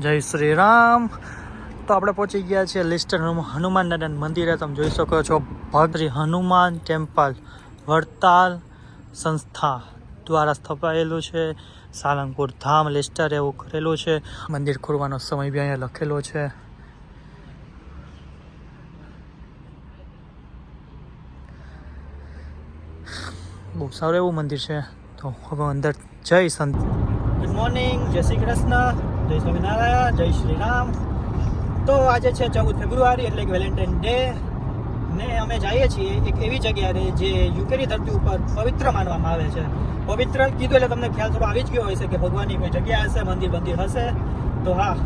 જય શ્રી રામ તો આપણે પહોંચી ગયા છીએ લિસ્ટર હનુમાન દાદા મંદિરે. તમે જોઈ શકો છો ભદ્રી હનુમાન ટેમ્પલ, વડતાલ સંસ્થા દ્વારા સ્થપાયેલું છે. સાલંગપુર ધામ લિસ્ટર એવું કરેલું છે. મંદિર ખોલવાનો સમય બી અહીંયા લખેલો છે. બહુ સારું એવું મંદિર છે. તો હવે અંદર જઈ સંત મોર્નિંગ, જય શ્રી કૃષ્ણ, જય સ્વામિનારાયણ, જય શ્રી રામ. તો આજે છે ચૌદ ફેબ્રુઆરી, એટલે કે વેલેન્ટાઇન ડે. ને અમે જઈએ છીએ એક એવી જગ્યાએ જે યુકેની ધરતી ઉપર પવિત્ર માનવામાં આવે છે. પવિત્ર કીધું એટલે તમને ખ્યાલ થોડો આવી જ ગયો હશે કે ભગવાનની કોઈ જગ્યા હશે, મંદિર મંદિર હશે. તો હા,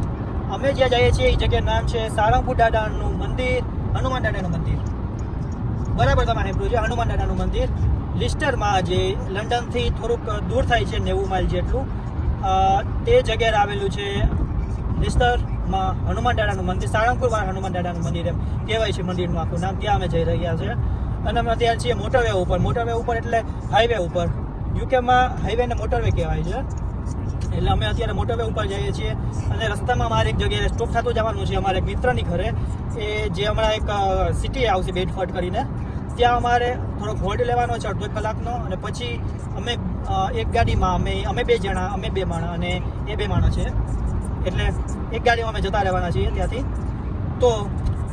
અમે જ્યાં જઈએ છીએ એ જગ્યાનું નામ છે સારંગપુર દાદાનું મંદિર, હનુમાન દાદાનું મંદિર. બરાબર તમે સાંભળ્યું છે, હનુમાન દાદાનું મંદિર. લિસ્ટરમાં જે લંડનથી થોડુંક દૂર થાય છે, નેવું માઇલ જેટલું. તે જગ્યાએ આવેલું છે વિસ્તારમાં હનુમાન દાદાનું મંદિર સાળંગપુરમાં હનુમાન દાદાનું મંદિર એમ કહેવાય છે મંદિરનું આખું નામ, ત્યાં અમે જઈ રહ્યા છે. અને અમે અત્યારે છીએ મોટરવે ઉપર. મોટરવે ઉપર એટલે હાઈવે ઉપર. યુકેમાં હાઈવે ને મોટરવે કહેવાય છે. એટલે અમે અત્યારે મોટરવે ઉપર જઈએ છીએ. અને રસ્તામાં અમારે એક જગ્યાએ સ્ટોપ થતું જવાનું છે અમારે એક મિત્રની ઘરે. એ જે હમણાં એક સિટી આવશે બેડફર્ડ કરીને. ત્યાં અમારે થોડોક હોલ્ડ લેવાનો છે, અડધો કલાકનો. અને પછી અમે એક ગાડીમાં અમે અમે બે જણા, અમે બે માણા અને એ બે માણસ છે. એટલે એક ગાડીમાં અમે જતા રહેવાના છીએ ત્યાંથી. તો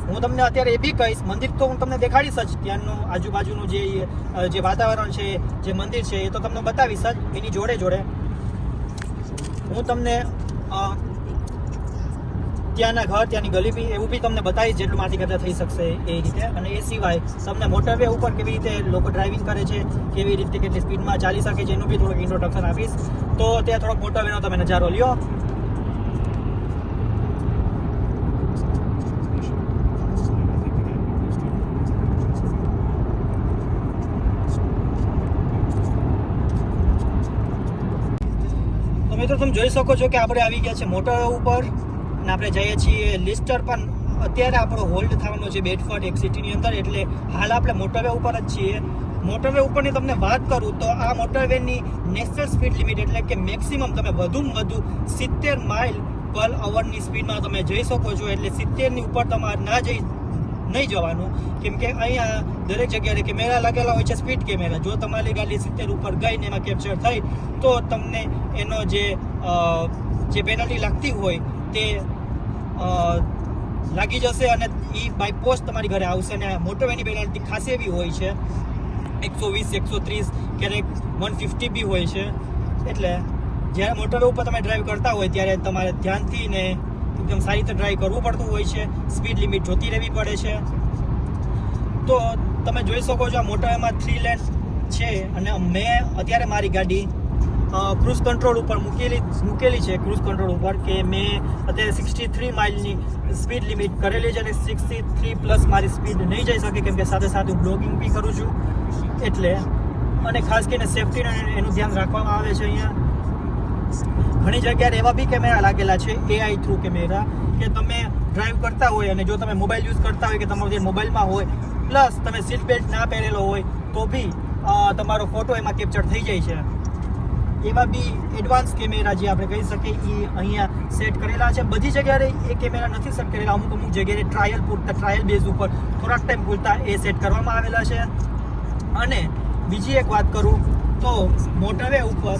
હું તમને અત્યારે એ બી કહીશ, મંદિર તો હું તમને દેખાડીશ જ. ત્યાંનું આજુબાજુનું જે જે વાતાવરણ છે, જે મંદિર છે, એ તો તમને બતાવીશ જ એની જોડે જોડે. હું તમને ત્યાંના ઘર, ત્યાંની ગલી બી, એવું બી તમને બતાવીશ જેટલું માથી કરતા થઈ શકશે એ રીતે. અને એ સિવાય તમને મોટરવે ઉપર કેવી રીતે લોકો ડ્રાઇવિંગ કરે છે, કેવી રીતે કેટલી સ્પીડમાં ચાલી શકે છે, એનું બી થોડુંક ઇન્ટ્રોડક્શન આપીશ. તો ત્યાં થોડોક મોટરવેનો તમે નજારો લ્યો. તો મિત્રો, તમે જોઈ શકો છો કે આપણે આવી ગયા છે મોટર ઉપર. અને આપણે જઈએ છીએ લિસ્ટર પણ અત્યારે આપણો હોલ્ડ થવાનો છે બેડફર્ડ એક સિટીની અંદર, એટલે હાલ આપણે મોટરવે ઉપર જ છીએ. મોટરવે ઉપરની તમને વાત કરું તો આ મોટરવેની નેશનલ સ્પીડ લિમિટ એટલે કે મેક્સિમમ તમે વધુમાં વધુ સિત્તેર માઇલ પર અવરની સ્પીડમાં તમે જઈ શકો છો. એટલે સિત્તેરની ઉપર તમારે ના જઈ, નહીં જવાનું. કેમ કે અહીંયા દરેક જગ્યાએ કેમેરા લાગેલા હોય છે સ્પીડ કેમેરા જો તમારી ગાડી સિત્તેર ઉપર ગઈ ને એમાં કેપ્ચર થઈ, તો તમને એનો જે જે પેનલ્ટી લાગતી હોય તે લાગી જશે અને એ બાય પોસ્ટ તમારી ઘરે આવશે અને મોટરવેની પેનલ્ટી ખાસ એવી હોય છે. એકસો વીસ, એકસો ત્રીસ, ક્યારેક વન ફિફ્ટી બી હોય છે. એટલે જ્યારે મોટરવે ઉપર તમે ડ્રાઈવ કરતા હોય ત્યારે તમારે ધ્યાનથી ને એકદમ સારી રીતે ડ્રાઈવ કરવું પડતું હોય છે. સ્પીડ લિમિટ જોતી રહેવી પડે છે. તો તમે જોઈ શકો છો આ મોટરવેમાં થ્રી લેન છે અને મેં અત્યારે મારી ગાડી ક્રૂઝ કંટ્રોલ ઉપર મૂકેલી મૂકેલી છે ક્રૂઝ કંટ્રોલ ઉપર કે મેં અત્યારે સિક્સટી થ્રી માઇલની સ્પીડ લિમિટ કરેલી છે અને સિક્સટી થ્રી પ્લસ મારી સ્પીડ નહીં જઈ શકે કેમ કે સાથે સાથે હું બ્લોગિંગ બી કરું છું. એટલે અને ખાસ કરીને સેફટીનું એનું ધ્યાન રાખવામાં આવે છે અહીંયા. ઘણી જગ્યાએ એવા બી કેમેરા લાગેલા છે એઆઈ થ્રુ કેમેરા, કે તમે ડ્રાઈવ કરતા હોય અને જો તમે મોબાઈલ યુઝ કરતા હોય કે તમારો જે મોબાઈલમાં હોય પ્લસ તમે સીટ બેલ્ટ ના પહેરેલો હોય, તો બી તમારો ફોટો એમાં કેપ્ચર થઈ જાય છે. એમાં બી એડવાન્સ કેમેરા જે આપણે કહી શકીએ એ અહીંયા સેટ કરેલા છે. બધી જગ્યાએ એ કેમેરા નથી સેટ કરેલા. અમુક અમુક જગ્યાએ ટ્રાયલ પૂરતા ટ્રાયલ બેઝ ઉપર થોડાક ટાઈમ પૂરતા એ સેટ કરવામાં આવેલા છે. અને બીજી એક વાત કરું તો મોટરવે ઉપર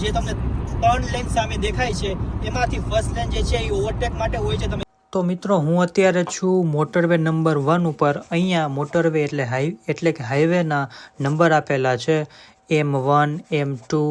જે તમને ત્રણ લેન સામે દેખાય છે, એમાંથી ફર્સ્ટ લેન જે છે, એ ઓવરટેક માટે હોય છે. તમે તો મિત્રો, હું અત્યારે છું મોટરવે નંબર વન ઉપર. અહીંયા મોટરવે એટલે હાઈ એટલે કે હાઈવેના નંબર આપેલા છે. M one M two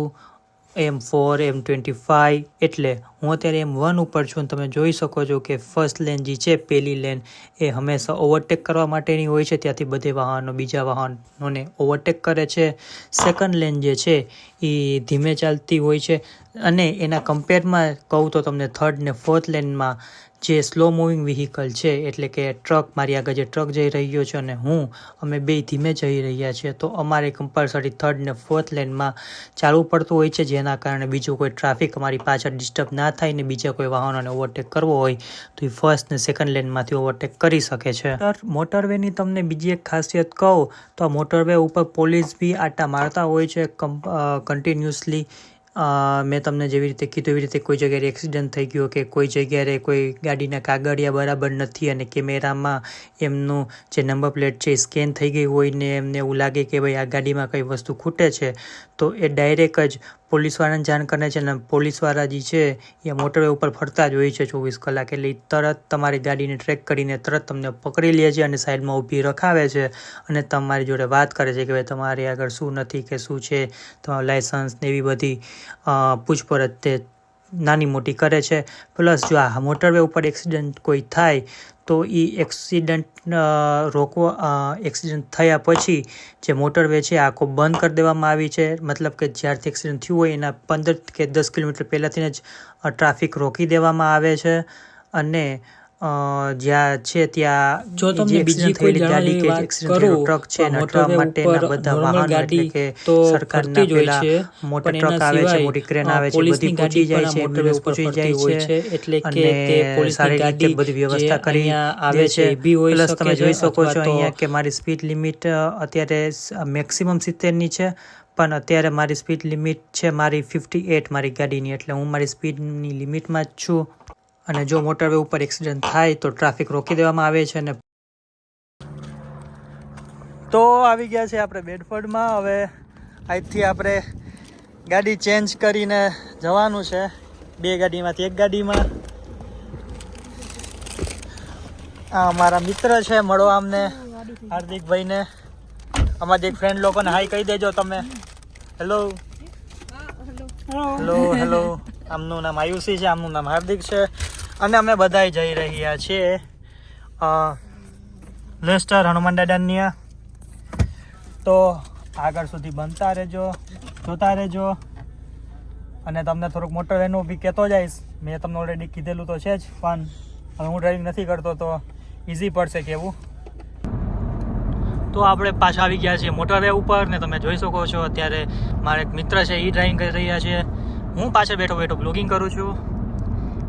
M four M twenty five એટલે હું અત્યારે એમ વન ઉપર છું તમે જોઈ શકો છો કે ફર્સ્ટ લેન જે છે, પહેલી લેન એ હંમેશા ઓવરટેક કરવા માટેની હોય છે. ત્યાંથી બધે વાહનો, બીજા વાહનોને ઓવરટેક કરે છે. સેકન્ડ લેન જે છે, એ ધીમે ચાલતી હોય છે. અને એના કમ્પેરમાં કહું તો તમને થર્ડ ને ફોર્થ લેનમાં જે સ્લો મૂવિંગ વ્હીકલ છે એટલે કે ટ્રક મારી આગળ જે ટ્રક જઈ રહ્યો છે અને હું અમે બે ધીમે જઈ રહ્યા છીએ તો અમારે કમ્પલસરી થર્ડ ને ફોર્થ લેનમાં ચાલવું પડતું હોય છે જેના કારણે બીજું કોઈ ટ્રાફિક અમારી પાછળ ડિસ્ટર્બ ના થાય ને બીજા કોઈ વાહનોને ઓવરટેક કરવો હોય તો એ ફર્સ્ટ ને સેકન્ડ લેનમાંથી ઓવરટેક કરી શકે છે. મોટરવેની તમને બીજી એક ખાસિયત કહું તો આ મોટરવે ઉપર પોલીસ બી આટા મારતા હોય છે કન્ટિન્યુઅસલી અ, મેં તમને જેવી રીતે કીધું એવી રીતે કોઈ જગ્યાએ એક્સિડન્ટ થઈ ગયો કે કોઈ જગ્યાએ કોઈ ગાડીના કાગળિયા બરાબર નથી અને કેમેરામાં એમનું જે નંબર પ્લેટ છે એ સ્કેન થઈ ગઈ હોય ને એમને એવું લાગે કે ભાઈ આ ગાડીમાં કઈ વસ્તુ ખૂટે છે, તો એ ડાયરેક્ટ જ પોલીસવાળાને જાણ કરે છે અને પોલીસવાળા જે છે એ મોટરવે ઉપર ફરતા જ હોય છે ચોવીસ કલાક. એટલે તરત તમારી ગાડીને ટ્રેક કરીને તરત તમને પકડી લે છે અને સાઈડમાં ઊભી રખાવે છે અને તમારી જોડે વાત કરે છે કે ભાઈ તમારી આગળ શું નથી કે શું છે, તમારું લાઇસન્સ ને એવી બધી પૂછપરછ તે નાની મોટી કરે છે. પ્લસ જો આ મોટરવે ઉપર એક્સિડન્ટ કોઈ થાય, તો એ એક્સિડન્ટ રોકવા એક્સિડન્ટ થયા પછી જે મોટરવે છે આખો બંધ કરી દેવામાં આવી છે. મતલબ કે જ્યારથી એક્સિડન્ટ થયું હોય, એના પંદર કે દસ કિલોમીટર પહેલાંથી જ ટ્રાફિક રોકી દેવામાં આવે છે. અને જ્યાં છે ત્યાં જો તમને બીજી કોઈ ગાડી કે કરું ટ્રક છે એના માટેના બધા વાહન એટલે કે સરકારના પેલા મોટા ટ્રક આવે છે મોટી ક્રેન આવે છે બધી પહોંચી જાય છે એમ્બ્યુલન્સ પહોંચી જાય છે એટલે કે તે પોલીસની ગાડી બધી વ્યવસ્થા કરી આવે છે પ્લસ તમે જોઈ શકો છો અહીંયા કે મારી સ્પીડ લિમિટ અત્યારે મેક્સિમમ સિત્તેરની છે પણ અત્યારે મારી સ્પીડ લિમિટ છે મારી ફિફ્ટી એટ મારી ગાડીની એટલે હું મારી સ્પીડની લિમિટમાં જ છું. અને જો મોટરવે ઉપર એક્સિડન્ટ થાય તો ટ્રાફિક રોકી દેવામાં આવે છે અને તો આવી ગયા છે આપણે બેડફોર્ડમાં. હવે આજથી આપણે ગાડી ચેન્જ કરીને જવાનું છે. બે ગાડીમાંથી એક ગાડીમાં. આ અમારા મિત્ર છે મળો અમને હાર્દિકભાઈને. અમારા એક ફ્રેન્ડ લોકોને હાઈ કહી દેજો તમે. હેલો હેલો હેલો આમનું નામ આયુષી છે, આમનું નામ હાર્દિક છે. અને અમે બધા જઈ રહ્યા છીએ લેસ્ટર હનુમાન દાદાની તો આગળ સુધી બનતા રહેજો, જોતા રહેજો. અને તમને થોડુંક મોટો એનું બી કહેતો જઈશ. મેં તમને ઓલરેડી કીધેલું તો છે જ, પણ હવે હું ડ્રાઇવિંગ નથી કરતો તો ઇઝી પડશે કેવું તો આપણે પાછા આવી ગયા છીએ મોટરવે ઉપર, ને તમે જોઈ શકો છો, અત્યારે મારા એક મિત્ર છે એ ડ્રાઇવિંગ કરી રહ્યા છે. હું પાછળ બેઠો બેઠો બ્લોગિંગ કરું છું.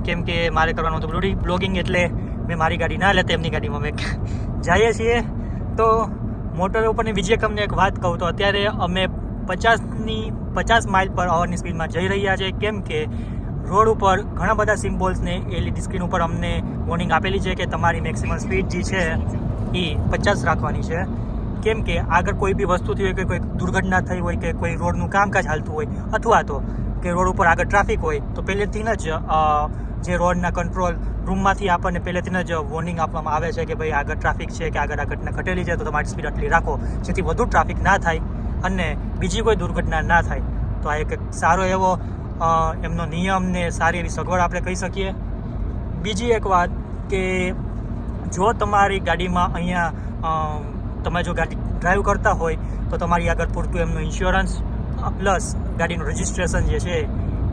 કેમ કે મારે કરવાનું હતું બ્લોગિંગ એટલે મેં મારી ગાડી ના લેતા, એમની ગાડીમાં મેં જઈએ છીએ. તો મોટર ઉપરની બીજી એક અમને એક વાત કહું, તો અત્યારે અમે પચાસની, પચાસ માઇલ પર અવરની સ્પીડમાં જઈ રહ્યા છે. કેમ કે રોડ ઉપર ઘણા બધા સિમ્બોલ્સને એલઈડી સ્ક્રીન ઉપર અમને વોર્નિંગ આપેલી છે કે તમારી મેક્સિમમ સ્પીડ જે છે એ પચાસ રાખવાની છે. કેમ કે આગળ કોઈ બી વસ્તુ થઈ હોય કે કોઈ દુર્ઘટના થઈ હોય કે કોઈ રોડનું કામકાજ હાલતું હોય, અથવા તો કે રોડ ઉપર આગળ ટ્રાફિક હોય, તો પહેલેથી જ જે રોડના કંટ્રોલ રૂમમાંથી આપણને પહેલેથી જ વોર્નિંગ આપવામાં આવે છે કે ભાઈ આગળ ટ્રાફિક છે કે આગળ આ ઘટના ઘટેલી છે, તો તમારી સ્પીડ આટલી રાખો, જેથી વધુ ટ્રાફિક ના થાય અને બીજી કોઈ દુર્ઘટના ના થાય. તો આ એક સારો એવો એમનો નિયમ ને સારી એવી સગવડ આપણે કહી શકીએ. બીજી એક વાત કે જો તમારી ગાડીમાં અહીંયા તમે જો ગાડી ડ્રાઈવ કરતા હોય, તો તમારી આગળ પૂરતું એમનું ઇન્સ્યોરન્સ પ્લસ ગાડીનું રજિસ્ટ્રેશન જે છે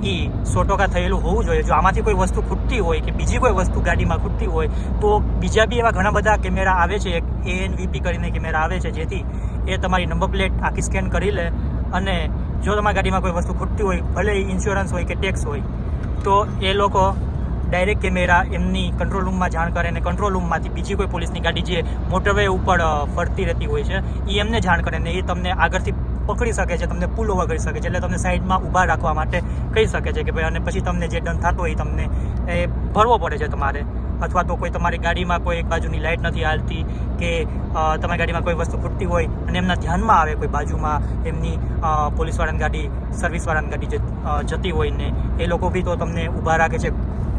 એ સો ટકા થયેલું હોવું જોઈએ. જો આમાંથી કોઈ વસ્તુ ખૂટતી હોય કે બીજી કોઈ વસ્તુ ગાડીમાં ખૂટતી હોય, તો બીજા બી એવા ઘણા બધા કેમેરા આવે છે. એક એએનવીપી કરીને કેમેરા આવે છે જેથી એ તમારી નંબર પ્લેટ આખી સ્કેન કરી લે અને જો તમારી ગાડીમાં કોઈ વસ્તુ ખૂટતી હોય, ભલે ઇન્સ્યોરન્સ હોય કે ટેક્સ હોય, તો એ લોકો ડાયરેક્ટ કેમેરા એમની કંટ્રોલ રૂમમાં જાણ કરે અને કંટ્રોલ રૂમમાંથી બીજી કોઈ પોલીસની ગાડી જે મોટરવે ઉપર ફરતી રહેતી હોય છે એ એમને જાણ કરે ને એ તમને આગળથી પકડી શકે છે, તમને પુલ ઓવર કરી શકે છે, એટલે તમને સાઈડમાં ઊભા રાખવા માટે કહી શકે છે કે ભાઈ અને પછી તમને જે દંડ થતો હોય તમને, એ ભરવો પડે છે તમારે. અથવા તો કોઈ તમારી ગાડીમાં કોઈ એક બાજુની લાઇટ નથી હાલતી કે તમારી ગાડીમાં કોઈ વસ્તુ ખૂટતી હોય અને એમના ધ્યાનમાં આવે કોઈ બાજુમાં એમની પોલીસવાળાની ગાડી સર્વિસવાળાની ગાડી જતી હોય ને, એ લોકો બી તો તમને ઊભા રાખે છે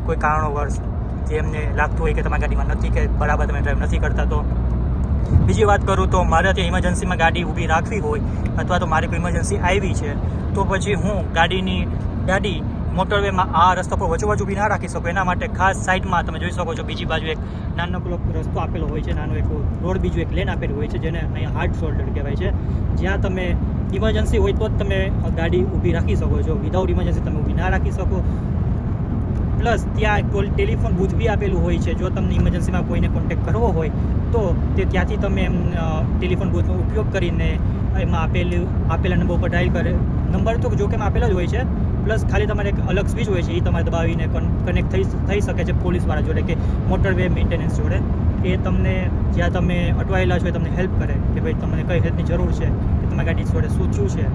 કોઈ કારણોવશ. જે એમને લાગતું હોય કે તમારી ગાડીમાં નથી કે બરાબર તમે ડ્રાઈવ નથી કરતા, તો બીજી વાત કરું તો મારે ત્યાં ઇમરજન્સીમાં ગાડી ઊભી રાખવી હોય અથવા તો મારે કોઈ ઇમરજન્સી આવી છે, તો પછી હું ગાડીની ગાડી મોટરવેમાં આ રસ્તા પર વચોવચ ઊભી ના રાખી શકું. એના માટે ખાસ સાઈડમાં તમે જોઈ શકો છો, બીજી બાજુ એક નાનકડો રસ્તો આપેલો હોય છે, નાનો એક રોડ, બીજું એક લેન આપેલું હોય છે, જેને અહીંયા હાર્ડ શોલ્ડર કહેવાય છે. જ્યાં તમે ઇમરજન્સી હોય તો જ તમે ગાડી ઊભી રાખી શકો છો. વિધાઉટ ઇમરજન્સી તમે ઊભી ના રાખી શકો. પ્લસ ત્યાં ટોલ ટેલિફોન બૂથ બી આપેલું હોય છે. જો તમને ઇમરજન્સીમાં કોઈને કોન્ટેક્ટ કરવો હોય તો તે ત્યાંથી તમે એમ ટેલિફોન બૂથનો ઉપયોગ કરીને એમાં આપેલું, આપેલા નંબર ઉપર ડાયલ કરે. નંબર તો જો કે આપેલા જ હોય છે, પ્લસ ખાલી તમારે એક અલગ સ્વિચ હોય છે એ તમારે દબાવીને કનેક્ટ થઈ થઈ શકે છે પોલીસવાળા જોડે કે મોટરવે મેન્ટેનન્સ જોડે. એ તમને જ્યાં તમે અટવાયેલા છો એ તમને હેલ્પ કરે કે ભાઈ તમને કઈ હેલ્પની જરૂર છે, કે તમારી ગાડી જોડે શું થયું છે.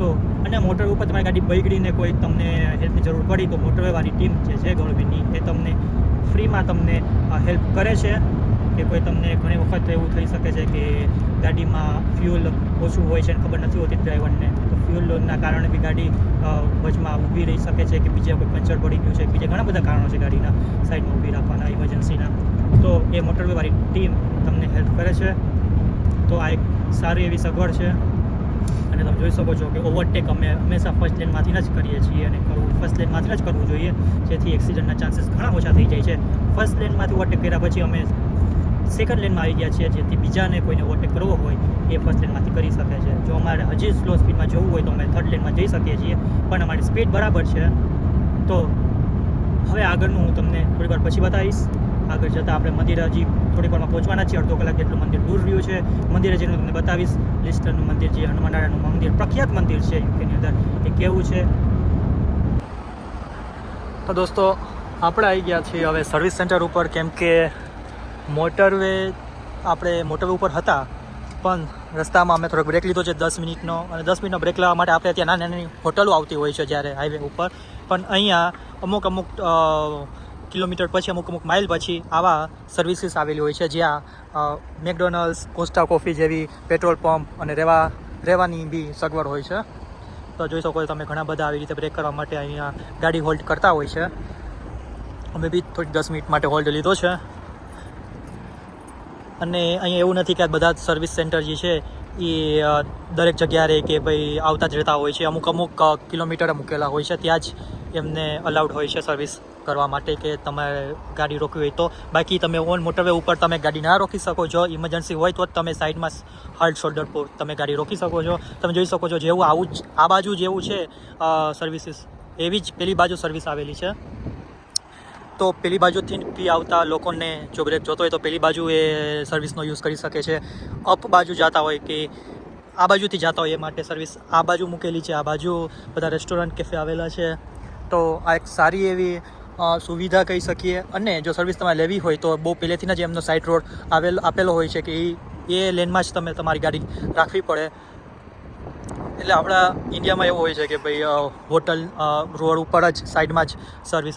તો, અને મોટર ઉપર તમારી ગાડી બગડીને કોઈ તમને હેલ્પની જરૂર પડી તો મોટરવેવાળી ટીમ જે છે ગવર્મેન્ટની એ તમને ફ્રીમાં તમને હેલ્પ કરે છે. કે કોઈ તમને ઘણી વખત એવું થઈ શકે છે કે ગાડીમાં ફ્યુલ ઓછું હોય છે અને ખબર નથી હોતી ડ્રાઈવરને, તો ફ્યુલના કારણે બી ગાડી વચમાં ઊભી રહી શકે છે કે બીજા કોઈ પંચર પડી ગયું છે, બીજા ઘણા બધા કારણો છે ગાડીના સાઈડમાં ઊભી રાખવાના ઇમરજન્સીના તો એ મોટરવેવાળી ટીમ તમને હેલ્પ કરે છે. તો આ એક સારી એવી સગવડ છે. અને તમે જોઈ શકો છો કે ઓવરટેક અમે હંમેશા ફર્સ્ટ લેનમાંથી જ કરીએ છીએ અને કરવું ફર્સ્ટ લેનમાંથી જ કરવું જોઈએ. જેથી એક્સિડન્ટના ચાન્સીસ ઘણા ઓછા થઈ જાય છે. ફર્સ્ટ લેનમાંથી ઓવરટેક કર્યા પછી અમે સેકન્ડ લેનમાં આવી ગયા છીએ, જેથી બીજાને કોઈને ઓવરટેક કરવો હોય એ ફર્સ્ટ લેનમાંથી કરી શકે છે. જો અમારે હજી સ્લો સ્પીડમાં જવું હોય તો અમે થર્ડ લેનમાં જઈ શકીએ છીએ, પણ અમારી સ્પીડ બરાબર છે. તો હવે આગળનું હું તમને થોડી વાર પછી બતાવીશ. આગળ જતાં આપણે મંદિર હજી થોડીક વારમાં પહોંચવાના છીએ, અડધો કલાક જેટલું મંદિર દૂર રહ્યું છે. મંદિરે જઈને હું તમને બતાવીશ, લિસ્ટરનું મંદિર જે હનુમાનદાદાનું મંદિર, પ્રખ્યાત મંદિર છે, યુકેની અંદર એ કેવું છે. તો દોસ્તો, આપણે આવી ગયા છીએ હવે સર્વિસ સેન્ટર ઉપર, કેમ કે મોટરવે આપણે મોટરવે ઉપર હતા, પણ રસ્તામાં અમે થોડોક બ્રેક લીધો છે દસ મિનિટનો. અને દસ મિનિટનો બ્રેક લેવા માટે આપણે ત્યાં નાની નાની હોટલો આવતી હોય છે જ્યારે હાઈવે ઉપર. પણ અહીંયા અમુક અમુક કિલોમીટર પછી, અમુક અમુક માઇલ પછી આવા સર્વિસીસ આવેલી હોય છે જ્યાં મેકડોનલ્ડ્સ કોસ્ટા કોફી જેવી પેટ્રોલ પંપ અને રહેવા રહેવાની બી સગવડ હોય છે. તો જોઈ શકો તમે ઘણા બધા આવી રીતે બ્રેક કરવા માટે અહીંયા ગાડી હોલ્ડ કરતા હોય છે. અમે બી થોડીક દસ મિનિટ માટે હોલ્ડ લીધો છે. અને અહીંયા એવું નથી કે બધા સર્વિસ સેન્ટર જે છે, એ દરેક જગ્યાએ કે ભાઈ આવતા જ રહેતા હોય છે. અમુક અમુક કિલોમીટર મૂકેલા હોય છે. ત્યાં જ એમને અલાઉડ હોય છે સર્વિસ કરવા માટે કે તમારે ગાડી રોકવી હોય તો. બાકી તમે ઓન મોટરવે ઉપર તમે ગાડી ના રોકી શકો છો. ઇમરજન્સી હોય તો જ તમે સાઈડમાં હાર્ડ શોલ્ડર પર તમે ગાડી રોકી શકો છો. તમે જોઈ શકો છો જેવું આવું જ, આ બાજુ જેવું છે સર્વિસીસ એવી જ પેલી બાજુ સર્વિસ આવેલી છે. તો પેલી બાજુથી બી આવતા લોકોને જો બ્રેક જોતો હોય તો પેલી બાજુ એ સર્વિસનો યુઝ કરી શકે છે. અપ બાજુ જતા હોય કે આ બાજુથી જતા હોય એ માટે સર્વિસ આ બાજુ મૂકેલી છે, આ બાજુ બધા રેસ્ટોરન્ટ કેફે આવેલા છે. તો આ એક સારી એવી સુવિધા કહી શકીએ. અને જો સર્વિસ તમારે લેવી હોય તો બહુ પહેલેથી જ એમનો સાઇડ રોડ આવેલ, આપેલો હોય છે કે એ એ લેનમાં જ તમે તમારી ગાડી રાખવી પડે. એટલે આપણા ઇન્ડિયામાં એવું હોય છે કે ભાઈ હોટલ રોડ ઉપર જ સાઈડમાં જ સર્વિસ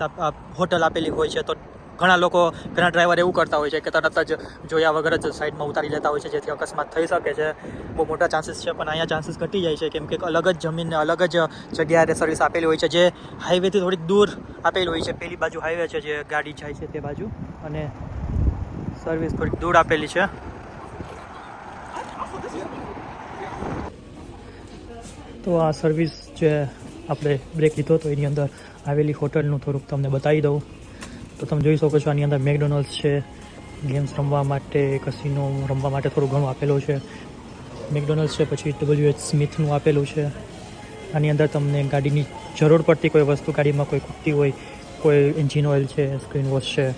હોટલ આપેલી હોય છે. તો ઘણા લોકો, ઘણા ડ્રાઈવર એવું કરતા હોય છે કે તરત જ જોયા વગર જ સાઈડમાં ઉતારી લેતા હોય છે, જેથી અકસ્માત થઈ શકે છે. બહુ મોટા ચાન્સીસ છે, પણ અહીંયા ચાન્સીસ ઘટી જાય છે, કેમ કે અલગ જ જમીનને અલગ જ જગ્યાએ સર્વિસ આપેલી હોય છે, જે હાઈવેથી થોડીક દૂર આપેલી હોય છે. પેલી બાજુ હાઈવે છે, જે ગાડી જાય છે તે બાજુ. અને સર્વિસ થોડીક દૂર આપેલી છે. તો આ સર્વિસ જે આપણે બ્રેક લીધો હતો, એની અંદર આવેલી હોટલનું થોડુંક તમને બતાવી દઉં. તો તમે જોઈ શકો છો, આની અંદર મેકડોનલ્ડ્સ છે ગેમ્સ રમવા માટે કસીનો રમવા માટે થોડું ઘણું આપેલું છે. મેકડોનલ્ડ્સ છે, પછી ડબલ્યુ એચ સ્મિથનું આપેલું છે. આની અંદર તમને ગાડીની જરૂર પડતી કોઈ વસ્તુ, ગાડીમાં કોઈ ખૂટતી હોય, કોઈ એન્જિન ઓઇલ છે સ્ક્રીન વોશ છે,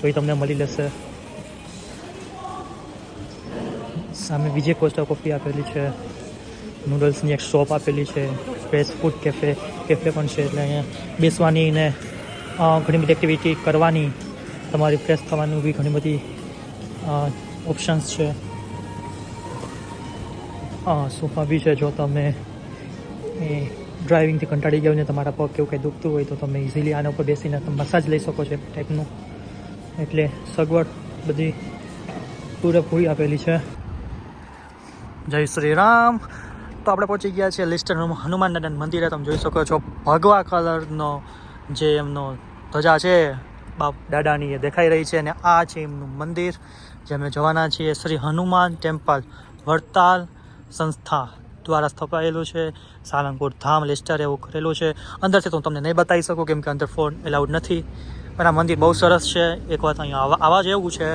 તો એ તમને મળી લેશે. સામે બીજી કોસ્ટા કોફી આપેલી છે. નૂડલ્સની એક શોપ આપેલી છે ફ્રેશ ફૂડ કેફે કેફે પણ છે એટલે અહીંયા બેસવાની ને ઘણી બધી એક્ટિવિટી કરવાની, તમારી ફ્રેશ થવાનું બી ઘણી બધી ઓપ્શન્સ છે. સોફા બી છે જો તમે, એ ડ્રાઇવિંગથી કંટાળી ગયો ને તમારા પગ કેવું કંઈ દુખતું હોય તો તમે ઇઝીલી આના ઉપર બેસીને તમે મસાજ લઈ શકો છો એ ટાઈપનું એટલે સગવડ બધી પૂરેપૂરી આપેલી છે. જય શ્રી રામ. તો આપણે પહોંચી ગયા છીએ લિસ્ટર હનુમાન દાદાના મંદિરે. તમે જોઈ શકો છો ભગવા કલરનો જે એમનો ધજા છે, બાપ દાદાની એ દેખાઈ રહી છે અને આ છે એમનું મંદિર, જે અમે જવાના છીએ. શ્રી હનુમાન ટેમ્પલ વડતાલ સંસ્થા દ્વારા સ્થપાયેલું છે. સાલંગપુર ધામ લેસ્ટર એવું કરેલું છે. અંદરથી તો હું તમને નહીં બતાવી શકું કેમ કે અંદર ફોન એલાઉડ નથી. પણ આ મંદિર બહુ સરસ છે. એક વાત અહીંયા આવા જેવું છે.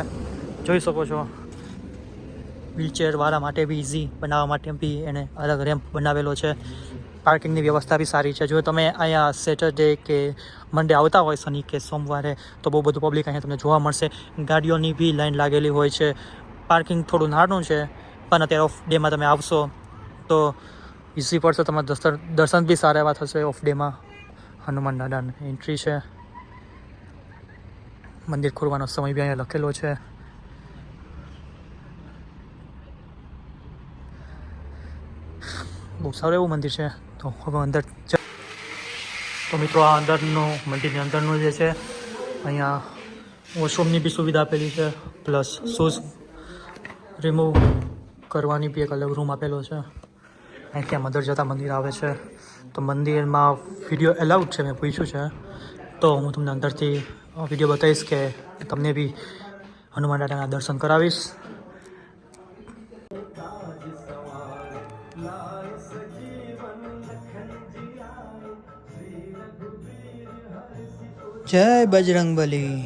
જોઈ શકો છો. વ્હીલચેરવાળા માટે બી ઇઝી બનાવવા માટે બી એને અલગ રેમ્પ બનાવેલો છે. પાર્કિંગની વ્યવસ્થા બી સારી છે. જો તમે અહીંયા સેટરડે કે મંડે આવતા હોય શનિ કે સોમવારે, તો બહુ બધું પબ્લિક અહીંયા તમને જોવા મળશે. ગાડીઓની બી લાઈન લાગેલી હોય છે. પાર્કિંગ થોડું નાનું છે, પણ અત્યારે ઓફ ડેમાં તમે આવશો, તો ઇઝી પડશે તમારે દર્શન દર્શન બી સારા એવા થશે ઓફ ડેમાં હનુમાન દાદાની એન્ટ્રી છે. મંદિર ખોલવાનો સમય બી અહીંયા લખેલો છે. બહુ સારું એવું મંદિર છે. તો હવે અંદર તો મિત્રો આ અંદરનું મંદિરની અંદરનું જે છે, અહીંયા વોશરૂમની બી સુવિધા આપેલી છે પ્લસ શૂઝ રિમૂવ કરવાની બી એક અલગ રૂમ આપેલો છે. અહીં ત્યાં મદર જતાં મંદિર આવે છે. તો મંદિરમાં વીડિયો એલાઉડ છે, મેં પૂછ્યું છે. તો હું તમને અંદરથી વીડિયો બતાવીશ કે તમને બી હનુમાન દાદાના દર્શન કરાવીશ. જય બજરંગબલી.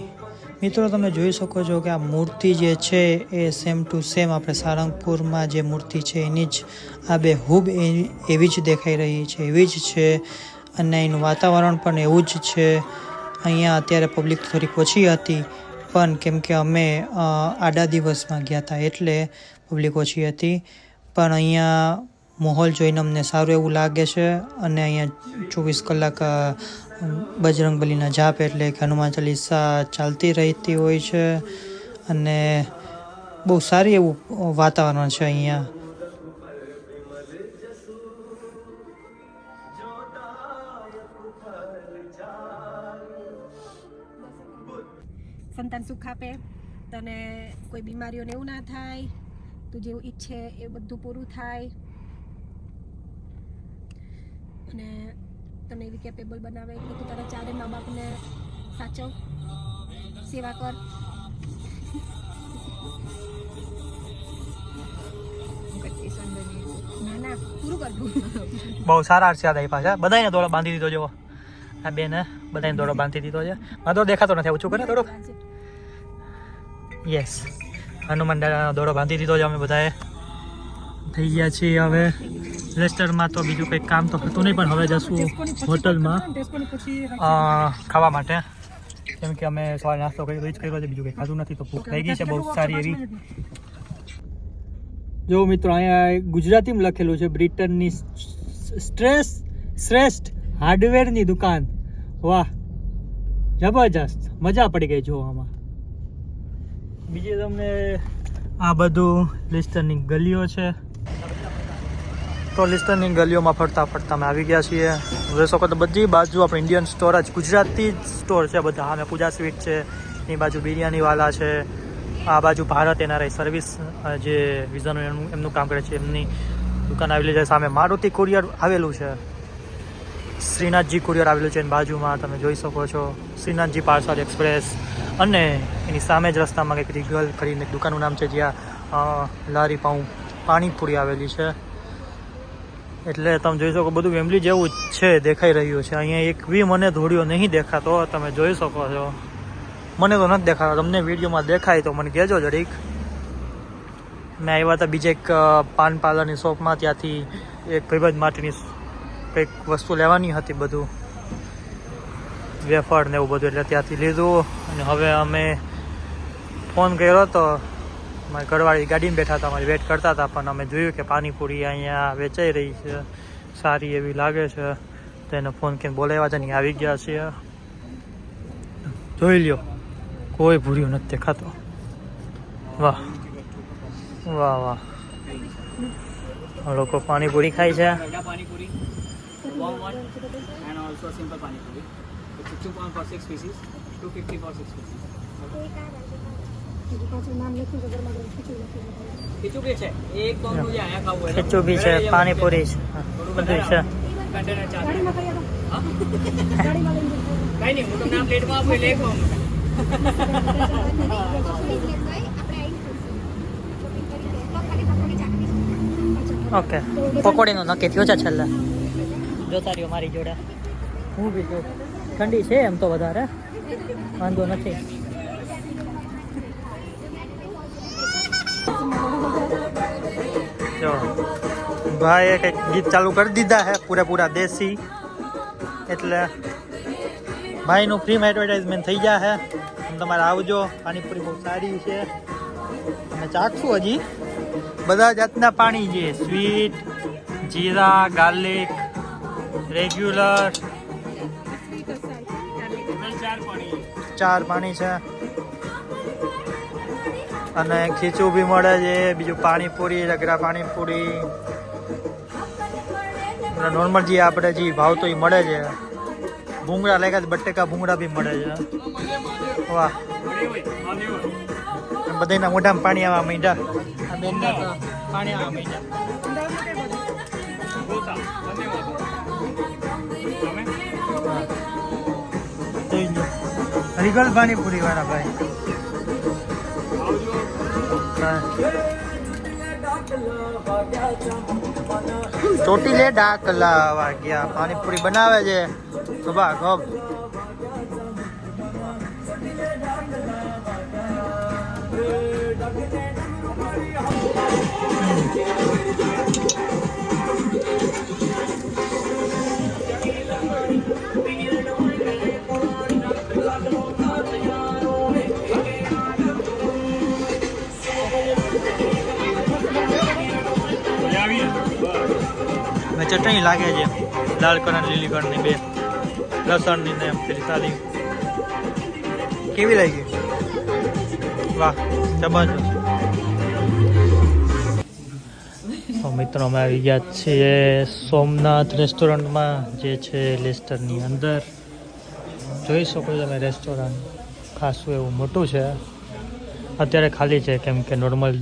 મિત્રો, તમે જોઈ શકો છો કે આ મૂર્તિ જે છે એ સેમ ટુ સેમ આપણે સારંગપુરમાં જે મૂર્તિ છે એની જ આ બે હૂબ એવી જ દેખાઈ રહી છે, એવી જ છે. અને એનું વાતાવરણ પણ એવું જ છે. અહીંયા અત્યારે પબ્લિક થોડીક ઓછી હતી, પણ કેમ કે અમે આડા દિવસમાં ગયા હતા એટલે પબ્લિક ઓછી હતી. પણ અહીંયા માહોલ જોઈને અમને સારું એવું લાગે છે. અને અહીંયા ચોવીસ કલાક અ, બજરંગબલીના જાપ એટલે કે હનુમાન ચાલીસા ચાલતી રહેતી હોય છે અને બહુ સારી એવું વાતાવરણ છે અહીંયા. સંતાન સુખ આપે તને કોઈ બીમારીઓને એવું ના થાય તું જેવું ઈચ્છે એ બધું પૂરું થાય. અને તને એવી કેપેબલ બનાવે કે તું તારા ચારે મા બાપને સાચવ? સેવા કર. બહુ સારા આશીર્વાદ આપ્યા છે બધાને દોડો બાંધી દીધો જો આ બેને બધાને દોડો બાંધી દીધો છે. મને તો દેખાતો નથી ઓછું કરે દોડો. યસ હનુમાન દાદાનો દોડો બાંધી દીધો છે અમે બધાએ. થઈ ગયા છીએ હવે. લેસ્ટરમાં તો બીજું કંઈક કામ તો હતું નહીં, પણ હવે જશું હોટલમાં ખાવા માટે. કેમ કે અમે સવારે નાસ્તો કર્યો જ કર્યો છે, બીજું કંઈ ખાધું નથી, તો ભૂખ થઈ ગઈ છે, બહુ સારી એવી. જો મિત્રો, અહીંયા ગુજરાતીમાં લખેલું છે, બ્રિટનની સ્ટ્રેસ, શ્રેષ્ઠ હાર્ડવેરની દુકાન. વાહ, જબરજસ્ત. મજા પડી ગઈ જોવામાં બીજી તમને આ બધું લિસ્ટરની ગલીઓ છે. તો લિસ્ટરની ગલીઓમાં ફરતા ફરતા અમે આવી ગયા છીએ. જોઈ શકો તો બધી બાજુ આપણે ઇન્ડિયન સ્ટોર જ, ગુજરાતી સ્ટોર છે બધા. અમે પૂજા સ્વીટ છે, એ બાજુ બિરયાનીવાલા છે, આ બાજુ ભારત એનઆરઆઈ સર્વિસ જે વિઝન એમનું કામ કરે છે, એમની દુકાન આવેલી છે. સામે મારુતિ કુરિયર આવેલું છે. શ્રીનાથજી કુરિયર આવેલું છે એની બાજુમાં, તમે જોઈ શકો છો. શ્રીનાથજી પાર્સલ એક્સપ્રેસ અને એની સામે જ રસ્તામાં કંઈક રીગલ કરીને દુકાનનું નામ છે જ્યાં લારી પાઉં પાણીપુરી આવેલી છે. એટલે તમે જોઈ શકો બધું ફેમિલી જેવું છે, દેખાઈ રહ્યું છે. અહીંયા એક બી મને ધોળિયો નહીં દેખાતો, તમે જોઈ શકો છો. મને તો નથી દેખાતો, તમને વિડીયોમાં દેખાય તો મને કહેજો જરીક. મેં આવ્યા હતા બીજે એક પાન પાર્લરની શોપમાં, ત્યાંથી એક ભાઈબંધ માટેની કંઈક વસ્તુ લેવાની હતી બધું. વેફર ને એવું બધું, એટલે ત્યાંથી લીધું. અને હવે અમે ફોન કર્યો હતો મારી ઘરવાળી ગાડીમાં બેઠા હતા અમારી વેટ કરતા હતા પણ અમે જોયું કે પાણીપુરી અહીંયા વેચાઈ રહી છે સારી એવી લાગે છે. તો એને ફોન કરીને બોલાવ્યા છે ને આવી ગયા છે જોઈ લ્યો કોઈ ભૂર્યું નથી દેખાતો. વાહ વાહ વાહ. લોકો પાણીપુરી ખાય છે. Vada pani puri, warm one, and also simple pani puri. It's 2 pound for 6 pieces, 250 for 6 pieces. છે? ખીચું બી છે પાણીપુરી છે. બધું છે. ઓકે. પકોડીનો નક્કી થયો છે છેલ્લે? જોતા રહ્યો મારી જોડે. હું બી જો. ઠંડી છે એમ તો વધારે. વાંધો નથી. જો, ભાઈએ કંઈક ગીત ચાલુ કરી દીધા છે, પૂરેપૂરા દેશી. એટલે ભાઈનું ફ્રીમાં એડવર્ટાઇઝમેન્ટ થઈ ગયા છે. તમારે આવજો, પાણીપુરી બહુ સારી છે. અને ચાખશું હજી. બધા જાતના પાણી છે સ્વીટ જીરા ગાર્લિક રેગ્યુલર ચાર પાણી છે. અને ખીચું બી મળે છે, બીજું પાણીપુરી રગડા પાણીપુરી. નોર્મલ જે આપણે જે ભાવ તો એ મળે છે. ભૂંગળા લેગા બટેકા ભૂંગળા બી મળે છે. વાહ. બધાના મોઢામાં પાણી આવવા માંડ્યા. આ પાણી આવવા માંડ્યા. પાણીપુરી વાળા ભાઈ. હા. ચોટીલે ડાકલા વાગ્યા પાણીપુરી બનાવે છે ખભા ખબ ને ચટણી લાગે છે. લાલ કલર લીલી કલરની બે. લસણની ને એમ પેલી સાદી. કેવી લાગી? વાહ જબરજસ્ત. તો મિત્રો અમે આવી ગયા છીએ સોમનાથ રેસ્ટોરન્ટમાં જે છે લેસ્ટરની અંદર. જોઈ શકો છો તમે રેસ્ટોરન્ટ. ખાસું એવું મોટું છે. અત્યારે ખાલી છે કેમ કે નોર્મલ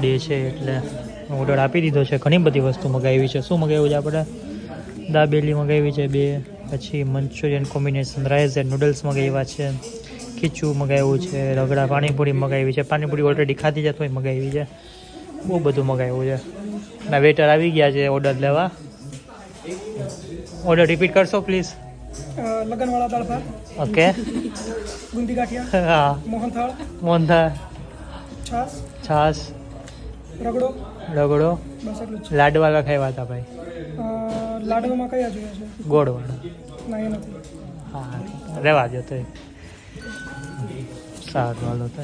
ડે છે એટલે. ઓર્ડર આપી દીધો છે. ઘણી બધી વસ્તુ મગાવી છે. શું મગાવ્યું છે આપણે? દાબેલી મગાવી છે બે પછી Manchurian combination rice and noodles મગાવ્યા છે. ખીચું મગાવ્યું છે રગડા પાણીપુરી મગાવી છે. પાણીપુરી ઓલરેડી ખાધી છે તોય મગાવી છે. બહુ બધું મગાવ્યું છે. ના વેટર આવી ગયા છે ઓર્ડર લેવા. ઓર્ડર રિપીટ કરશો પ્લીઝ લગનવાળા દાળ ભાત ઓકે. ગુંદી ગાંઠિયા હા. મોહનથાળ. મોહનથાળ. છાસ છાસ રગડો. રગડો લાડવા ખાવ્યા હતા ભાઈ? લાડવામાં કયા જોઈએ છે? ગોળવાળા ના એ નથી. હા રહેવા દો તો સારું હાલો તો